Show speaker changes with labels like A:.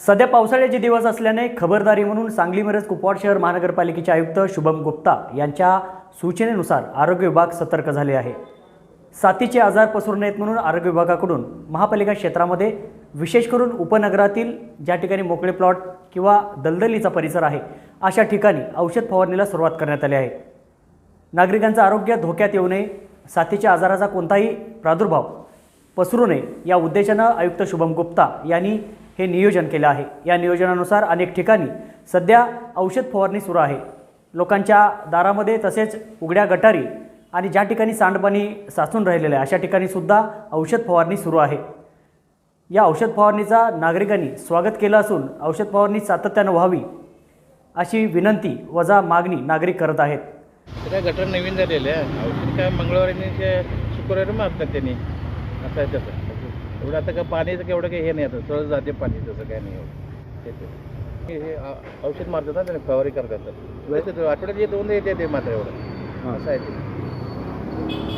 A: सध्या पावसाळ्याचे दिवस असल्याने खबरदारी म्हणून सांगली मिरज कुपवाड शहर महानगरपालिकेचे आयुक्त शुभम गुप्ता यांच्या सूचनेनुसार आरोग्य विभाग सतर्क झाले आहे. साथीचे आजार पसरू नयेत म्हणून आरोग्य विभागाकडून महापालिका क्षेत्रामध्ये विशेष करून उपनगरातील ज्या ठिकाणी मोकळे प्लॉट किंवा दलदलीचा परिसर आहे अशा ठिकाणी औषध फवारणीला सुरुवात करण्यात आली आहे. नागरिकांचं आरोग्य धोक्यात येऊ नये साथीच्या आजाराचा कोणताही प्रादुर्भाव पसरू नये या उद्देशानं आयुक्त शुभम गुप्ता यांनी हे नियोजन केलं आहे. या नियोजनानुसार अनेक ठिकाणी सध्या औषध फवारणी सुरू आहे. लोकांच्या दारामध्ये तसेच उघड्या गटारी आणि ज्या ठिकाणी सांडपाणी साचून राहिलेलं आहे अशा ठिकाणी सुद्धा औषध फवारणी सुरू आहे. या औषध फवारणीचा नागरिकांनी स्वागत केलं असून औषध फवारणी सातत्यानं व्हावी अशी विनंती वजा मागणी नागरिक करत आहेत.
B: गटर नवीन झालेले आहे औषध काय मंगळवारी शुक्रवारी मारतात त्यांनी. असं आहे तसं एवढं आता काय पाणीचं काय एवढं काही हे नाही आता. सहज जाते पाणी तसं काय नाही. हे औषध मारतात ना त्याने फवारी करतात. तर. वैसे तो आठवड्यात दोन येते ते मात्र एवढं. असं आहे ते.